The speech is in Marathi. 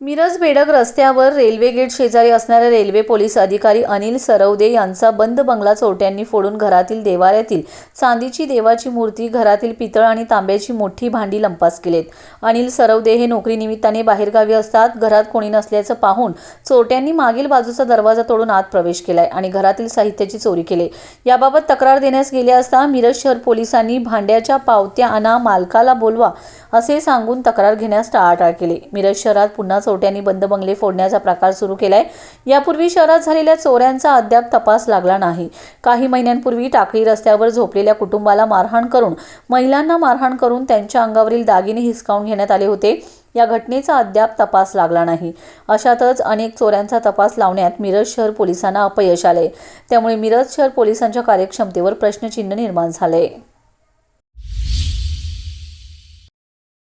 मिरज बेडग रस्त्यावर रेल्वे गेट शेजारी असणाऱ्या रेल्वे पोलीस अधिकारी अनिल सरवदे यांचा बंद बंगला चोरट्यांनी फोडून घरातील देवाऱ्यातील चांदीची देवाची मूर्ती घरातील पितळ आणि तांब्याची मोठी भांडी लंपास केलेत. अनिल सरवदे हे नोकरीनिमित्ताने बाहेरगावी असतात. घरात कोणी नसल्याचं पाहून चोरट्यांनी मागील बाजूचा दरवाजा तोडून आत प्रवेश केलाय आणि घरातील साहित्याची चोरी केली. याबाबत तक्रार देण्यास गेले असता मिरज शहर पोलिसांनी भांड्याच्या पावत्या आणा मालकाला बोलवा असे सांगून तक्रार घेण्यास टाळाटाळ केली. मिरज शहरात पुन्हा सोट्यांनी बंद बंगले फोडण्याचा प्रकार सुरू केलाय. यापूर्वी शहरात झालेल्या चोऱ्यांचा अद्याप तपास लागला नाही. काही महिन्यांपूर्वी टाकळी रस्त्यावर झोपलेल्या कुटुंबाला मारहाण करून महिलांना मारहाण करून त्यांच्या अंगावरील दागिने हिसकावून घेण्यात आले होते. या घटनेचा अद्याप तपास लागला नाही. अशातच अनेक चोऱ्यांचा तपास लावण्यात मिरज शहर पोलिसांना अपयश आले त्यामुळे मिरज शहर पोलिसांच्या कार्यक्षमतेवर प्रश्नचिन्ह निर्माण झाले